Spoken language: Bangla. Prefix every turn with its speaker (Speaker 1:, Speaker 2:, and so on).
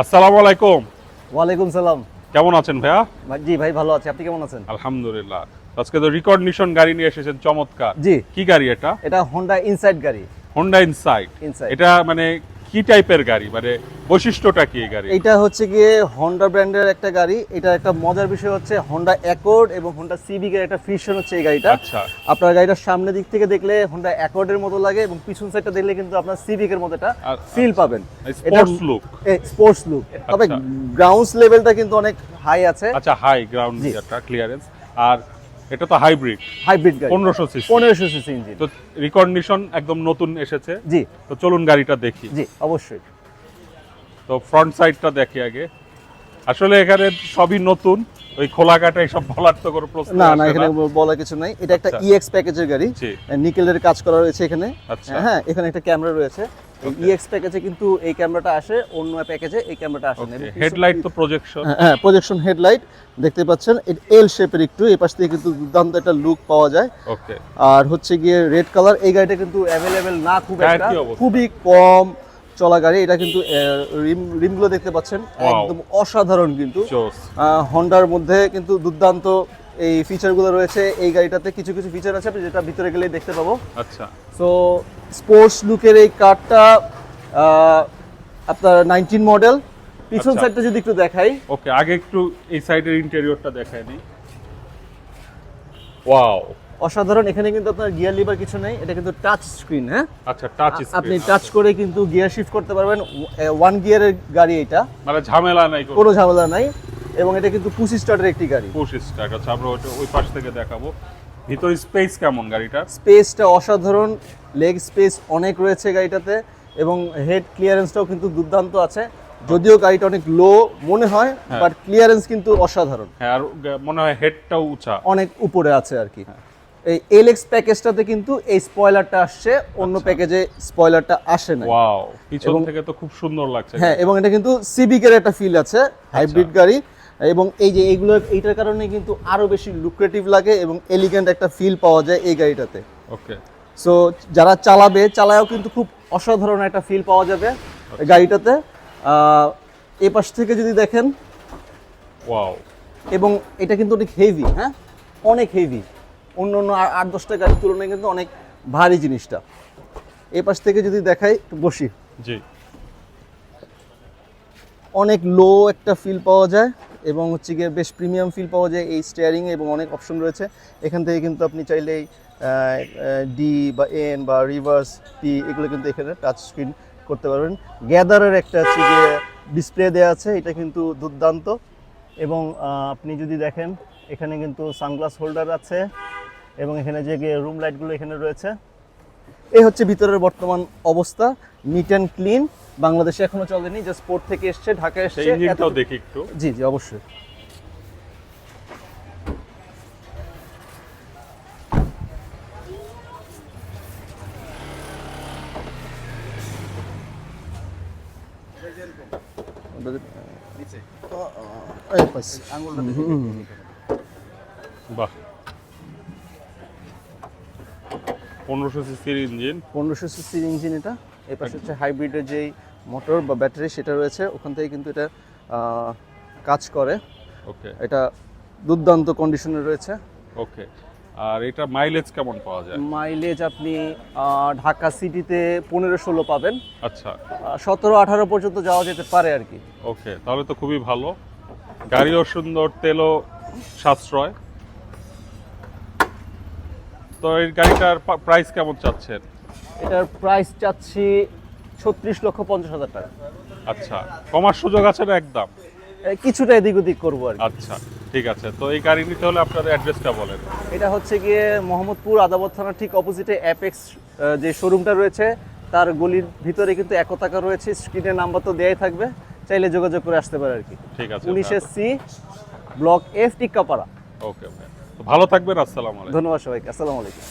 Speaker 1: আসসালামু আলাইকুম।
Speaker 2: ওয়ালাইকুম সালাম।
Speaker 1: কেমন আছেন ভাইয়া?
Speaker 2: ভাই- জি ভাই ভালো আছি। আপনি কেমন আছেন?
Speaker 1: আলহামদুলিল্লাহ। আজকে তো রিকগনিশন গাড়ি নিয়ে এসেছেন চমৎকার।
Speaker 2: জি।
Speaker 1: কি গাড়ি এটা?
Speaker 2: এটা হোন্ডা ইনসাইড গাড়ি।
Speaker 1: হোন্ডা ইনসাইড এটা মানে কি টাইপের গাড়ি? মানে বৈশিষ্ট্যটা কি গাড়ি
Speaker 2: এটা হচ্ছে গিয়ে হোন্ডা ব্র্যান্ডের একটা গাড়ি। এটা একটা মজার বিষয় হচ্ছে হোন্ডা অ্যাকর্ড এবং হোন্ডা সিভিক এর একটা ফিউশন হচ্ছে এই গাড়িটা।
Speaker 1: আচ্ছা।
Speaker 2: আপনার গাড়িটার সামনের দিক থেকে দেখলে হোন্ডা অ্যাকর্ডের মতো লাগে এবং পিছন সাইডটা দেখলে কিন্তু আপনার সিভিক এর মতো একটা
Speaker 1: আর-
Speaker 2: ফিল পাবেন।
Speaker 1: স্পোর্টস লুক
Speaker 2: স্পোর্টস লুক তবে
Speaker 1: আচ্ছা।
Speaker 2: গ্রাউন্ডস লেভেলটা কিন্তু অনেক হাই আছে।
Speaker 1: আচ্ছা হাই গ্রাউন্ড। ক্লিয়ারেন্স আর এটা তো হাইব্রিড
Speaker 2: হাইব্রিড গাড়ি।
Speaker 1: পনেরোশো সিসি
Speaker 2: পনেরোশো সিসি ইঞ্জিন
Speaker 1: তো রিকন্ডিশন একদম নতুন এসেছে।
Speaker 2: জি।
Speaker 1: তো চলুন গাড়িটা দেখি।
Speaker 2: জি অবশ্যই।
Speaker 1: তো ফ্রন্ট সাইডটা দেখি আগে। আসলে এখানে সবই নতুন। ওই খোলা কাটা এসব বলার তো কোনো প্রশ্ন
Speaker 2: না না এখানে বলার কিছু নাই। এটা একটা
Speaker 1: আচ্ছা।
Speaker 2: ইএক্স প্যাকেজের গাড়ি। নিকেলের কাজ করা রয়েছে এখানে।
Speaker 1: আচ্ছা।
Speaker 2: হ্যাঁ এখানে একটা ক্যামেরা রয়েছে। ইএক্স প্যাকেজে কিন্তু এই ক্যামেরাটা আসে অন্য প্যাকেজে এই ক্যামেরাটা আসে না।
Speaker 1: হেডলাইট তো প্রজেকশন
Speaker 2: হ্যাঁ প্রজেকশন হেডলাইট দেখতে পাচ্ছেন। এল শেপের একটু এই পাশ থেকে কিন্তু দুর্দান্ত একটা লুক পাওয়া যায়।
Speaker 1: ওকে
Speaker 2: আর হচ্ছে গিয়ে রেড কালার এই গাড়িটা কিন্তু অ্যাভেলেবেল না খুব একটা। খুবই কম চলা গাড়ি এটা কিন্তু রিম রিমগুলো দেখতে পাচ্ছেন। একদম অসাধারণ কিন্তু। হন্ডার মধ্যে কিন্তু দুর্দান্ত এই ফিচারগুলো রয়েছে। এই গাড়িটাতে কিছু কিছু ফিচার আছে আপনি যেটা ভিতরে গেলেই দেখতে পাবো।
Speaker 1: আচ্ছা।
Speaker 2: সো স্পোর্টস লুকের এই কারটা আপনার নাইনটিন মডেল পিছন
Speaker 1: আচ্ছা।
Speaker 2: সাইডটা যদি একটু দেখাই।
Speaker 1: ওকে আগে একটু এই সাইডের ইন্টেরিয়রটা দেখায় নি ওয়াও
Speaker 2: অসাধারণ। এখানে কিন্তু আপনার গিয়ার লিভার কিছু নেই এটা কিন্তু টাচ স্ক্রিন হ্যাঁ?
Speaker 1: আচ্ছা টাচ
Speaker 2: আ- আপনি টাচ করে কিন্তু গিয়ার শিফট করতে পারবেন। ওয়ান গিয়ারের গাড়ি এটা।
Speaker 1: মানে ঝামেলা নাই কোনো।
Speaker 2: ঝামেলা নাই। এবং এটা কিন্তু পুশি স্টার্টের একটি গাড়ি।
Speaker 1: পুশ স্টার্ট আচ্ছা আমরা ওই পাশ থেকে দেখাবো। ভিতরে স্পেস কেমন গাড়িটা
Speaker 2: স্পেসটা অসাধারণ। লেগ স্পেস অনেক রয়েছে গাড়িটাতে। এবং হেড ক্লিয়ারেন্সটাও কিন্তু দুর্দান্ত আছে। যদিও গাড়িটা অনেক লো মনে হয়
Speaker 1: হ্যাঁ।
Speaker 2: বাট ক্লিয়ারেন্স কিন্তু অসাধারণ।
Speaker 1: হ্যাঁ আর মনে হয় হেডটাও উঁচা।
Speaker 2: অনেক উপরে আছে আর কি।
Speaker 1: হ্যাঁ।
Speaker 2: এই এলএক্স প্যাকেজটাতে কিন্তু এই স্পয়লারটা আসছে অন্য
Speaker 1: আচ্ছা।
Speaker 2: প্যাকেজে স্পয়লারটা আসে না
Speaker 1: ওয়াও পিছন থেকে তো খুব সুন্দর লাগছে।
Speaker 2: হ্যাঁ এবং এটা কিন্তু সিভিকের একটা ফিল আছে হাইব্রিড গাড়ি। এবং এই যে এইগুলো এইটার কারণে কিন্তু আরও বেশি লুক্রেটিভ লাগে এবং এলিগেন্ট একটা ফিল পাওয়া যায় এই গাড়িটাতে।
Speaker 1: ওকে
Speaker 2: সো যারা চালাবে চালায়ও কিন্তু খুব অসাধারণ একটা ফিল পাওয়া যাবে গাড়িটাতে। আহ, এ পাশ থেকে যদি দেখেন
Speaker 1: ওয়াও
Speaker 2: এবং এটা কিন্তু অনেক হেভি হ্যাঁ? অনেক হেভি অন্য অন্য আট দশটা গাড়ির তুলনায় কিন্তু অনেক ভারী জিনিসটা। এ পাশ থেকে যদি দেখাই একটু বসি।
Speaker 1: জি।
Speaker 2: অনেক লো একটা ফিল পাওয়া যায় এবং হচ্ছে গিয়ে বেশ প্রিমিয়াম ফিল পাওয়া যায় এই স্টিয়ারিং এবং অনেক অপশন রয়েছে। এখান থেকে কিন্তু আপনি চাইলেই ডি বা এন বা রিভার্স পি এগুলো কিন্তু এখানে টাচ স্ক্রিন করতে পারবেন। গ্যাদারের একটা হচ্ছে গিয়ে ডিসপ্লে দেওয়া আছে এটা কিন্তু দুর্দান্ত। এবং আপনি যদি দেখেন এখানে কিন্তু সানগ্লাস হোল্ডার আছে। এবং এখানে যে রুম লাইটগুলো এখানে রয়েছে। এই হচ্ছে ভিতরের বর্তমান অবস্থা নিট অ্যান্ড ক্লিন বাংলাদেশে এখনও চলেনি যে স্পোর্ট থেকে এসছে ঢাকা এসছে।
Speaker 1: ইঞ্জিনটাও দেখি একটু।
Speaker 2: জি জি অবশ্যই।
Speaker 1: বাহ। পনেরোশো সিসির ইঞ্জিন।
Speaker 2: পনেরোশো সিসির ইঞ্জিন এটা। এই পাশে হচ্ছে হাইব্রিডের যেই মোটর বা ব্যাটারি সেটা রয়েছে ওখান থেকে কিন্তু এটা কাজ করে।
Speaker 1: ওকে।
Speaker 2: এটা দুর্দান্ত কন্ডিশনে রয়েছে।
Speaker 1: ওকে। আর এটা মাইলেজ কেমন পাওয়া যায়?
Speaker 2: মাইলেজ আপনি ঢাকা সিটিতে পনেরো ষোলো পাবেন।
Speaker 1: আচ্ছা।
Speaker 2: সতেরো আঠারো পর্যন্ত যাওয়া যেতে পারে আর কি।
Speaker 1: ওকে তাহলে তো খুবই ভালো। গাড়িও সুন্দর তেলও সাশ্রয়। তো এই গাড়িটার প্রাইস কেমন চাচ্ছেন?
Speaker 2: এটার প্রাইস চাচ্ছি ছত্রিশ লক্ষ পঞ্চাশ হাজার টাকা।
Speaker 1: আচ্ছা কমার সুযোগ আছে না একদম?
Speaker 2: কিছুটা এদিক ওদিক করব আর
Speaker 1: আচ্ছা ঠিক আছে। তো এই গাড়ি নিতে হলে আপনার অ্যাড্রেসটা বলেন।
Speaker 2: এটা হচ্ছে গিয়ে মোহাম্মদপুর আদাবত থানার ঠিক অপোজিটে অ্যাপেক্স যে শোরুমটা রয়েছে তার গলির ভিতরে কিন্তু একতাকা রয়েছে। স্ক্রিনের নাম্বার তো দেয়াই থাকবে। চাইলে যোগাযোগ করে আসতে পারে আর কি।
Speaker 1: ঠিক আছে
Speaker 2: উনিশে C block F Tikkapara.
Speaker 1: Okay okay ভালো থাকবেন আসসালাম
Speaker 2: ধন্যবাদ সবাইকে আসসালামু আলাইকুম।